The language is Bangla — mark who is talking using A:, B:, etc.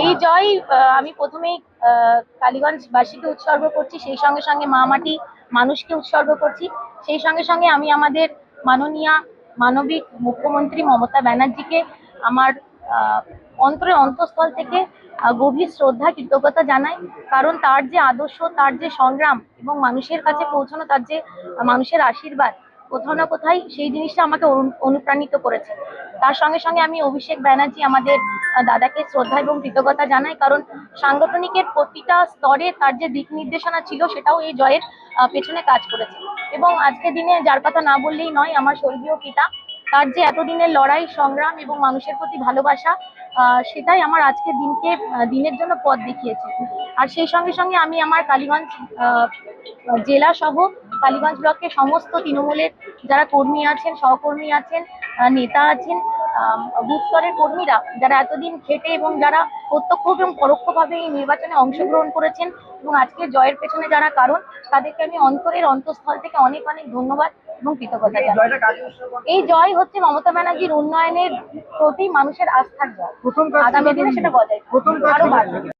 A: এই জয় আমি প্রথমেই আহ, কালীগঞ্জবাসীকে উৎসর্গ করছি সেই সঙ্গে সঙ্গে মা মাটি মানুষকে উৎসর্গ করছি। সেই সঙ্গে সঙ্গে আমি আমাদের মাননীয়া মানবিক মুখ্যমন্ত্রী মমতা ব্যানার্জিকে আমার আহ, অন্তরের অন্তঃস্থল থেকে গভীর শ্রদ্ধা কৃতজ্ঞতা জানাই। কারণ তার যে আদর্শ তার যে সংগ্রাম এবং মানুষের কাছে পৌঁছানো তার যে মানুষের আশীর্বাদ কোথাও না কোথায় সেই জিনিসটা আমাকে অনু- অনুপ্রাণিত করেছে। তার সঙ্গে সঙ্গে আমি অভিষেক ব্যানার্জি আমাদের দাদাকে শ্রদ্ধা এবং কৃতজ্ঞতা জানাই, কারণ সাংগঠনিকের প্রতিটা স্তরে তার যে দিক নির্দেশনা ছিল সেটাও এই জয়ের পেছনে কাজ করেছে। এবং আজকের দিনে যার কথা না বললেই নয়, আমার স্বর্গীয় পিতা, তার যে এতদিনের লড়াই, সংগ্রাম এবং মানুষের প্রতি ভালোবাসা সেটাই আমার আজকের দিনকে দিনের জন্য পথ দেখিয়েছে। আর সেই সঙ্গে সঙ্গে আমি আমার কালীগঞ্জ জেলা সহ কালীগঞ্জ ব্লকের সমস্ত তৃণমূলের যারা কর্মী আছেন, সহকর্মী আছেন নেতা আছেন বুথ স্তরের কর্মীরা যারা এতদিন খেটে এবং যারা প্রত্যক্ষ এবং পরোক্ষভাবে এই নির্বাচনে অংশগ্রহণ করেছেন এবং আজকে জয়ের পেছনে যারা কারণ তাদেরকে আমি অন্তরের অন্তঃস্থল থেকে অনেক অনেক ধন্যবাদ এবং কৃতজ্ঞতা জানাই। এই জয় হচ্ছে মমতা ব্যানার্জির উন্নয়নের প্রতি মানুষের আস্থার জয়। আগামী দিনে সেটা বজায়
B: আরও
A: বাড়বে।